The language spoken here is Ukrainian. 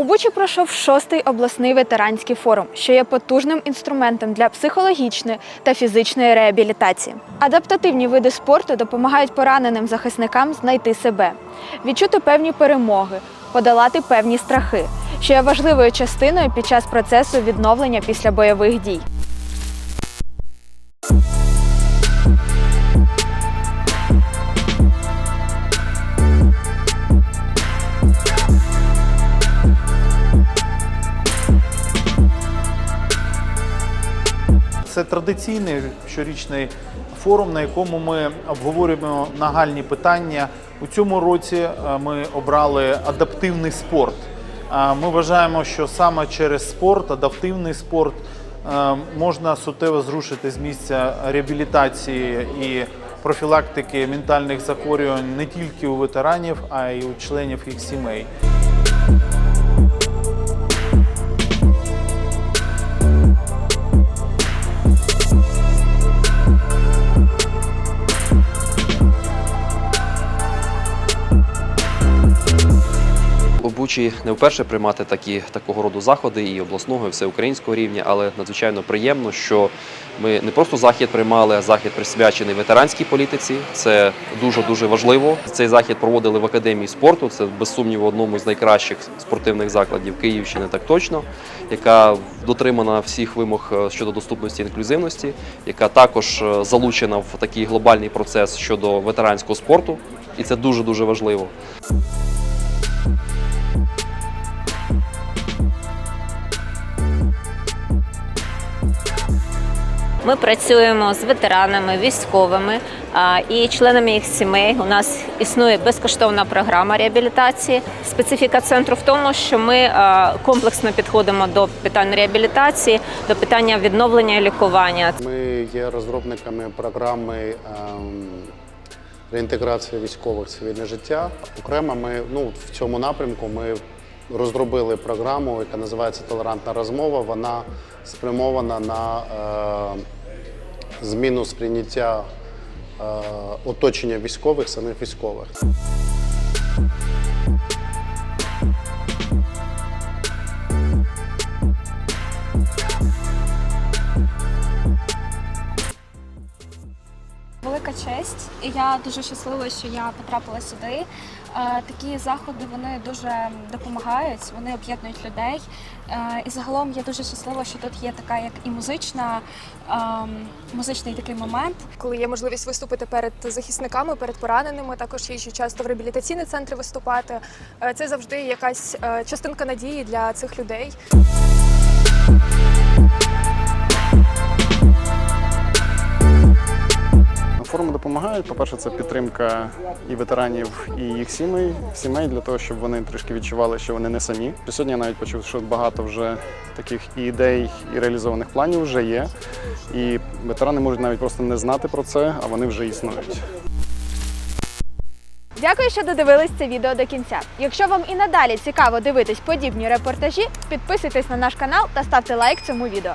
У Бучі пройшов шостий обласний ветеранський форум, що є потужним інструментом для психологічної та фізичної реабілітації. Адаптативні види спорту допомагають пораненим захисникам знайти себе, відчути певні перемоги, подолати певні страхи, що є важливою частиною під час процесу відновлення після бойових дій. Це традиційний щорічний форум, на якому ми обговорюємо нагальні питання. У цьому році е, ми обрали адаптивний спорт. Е, Ми вважаємо, що саме через спорт, адаптивний спорт, е, можна суттєво зрушити з місця реабілітації і профілактики ментальних захворювань не тільки у ветеранів, а й у членів їх сімей. У Бучі не вперше приймати такі такого роду заходи і обласного, і всеукраїнського рівня, але надзвичайно приємно, що ми не просто захід приймали, а захід присвячений ветеранській політиці. Це дуже дуже важливо. Цей захід проводили в академії спорту. Це без сумніву одному з найкращих спортивних закладів Київщини, так точно, яка дотримана всіх вимог е, щодо доступності і інклюзивності, яка також е, залучена в такий глобальний процес щодо ветеранського спорту, і це дуже дуже важливо. Ми працюємо з ветеранами, військовими і членами їх сімей. У нас існує безкоштовна програма реабілітації. Специфіка центру в тому, що ми комплексно підходимо до питань реабілітації, до питання відновлення і лікування. Ми є розробниками програми ем, реінтеграції військових цивільне життя. Окремо ми ну, в цьому напрямку ми розробили програму, яка називається Толерантна розмова. Вона спрямована на е, зміну сприйняття е, оточення військових, самих військових. Велика честь, і я дуже щаслива, що я потрапила сюди. Е, Такі заходи вони дуже допомагають, вони об'єднують людей. Е, І загалом я дуже щаслива, що тут є така як і музична, ем, музичний такий момент. коли є можливість виступити перед захисниками, перед пораненими. Також їжджу часто в реабілітаційні центри виступати. Е, Це завжди якась частинка надії для цих людей. допомагають. По-перше, це підтримка і ветеранів, і їх сімей, сімей для того, щоб вони трішки відчували, що вони не самі. Сьогодні я навіть почув, що багато вже таких ідей, і реалізованих планів вже є. І ветерани можуть навіть просто не знати про це, а вони вже існують. Дякую, що додивились це відео до кінця. Якщо вам і надалі цікаво дивитись подібні репортажі, підписуйтесь на наш канал та ставте лайк цьому відео.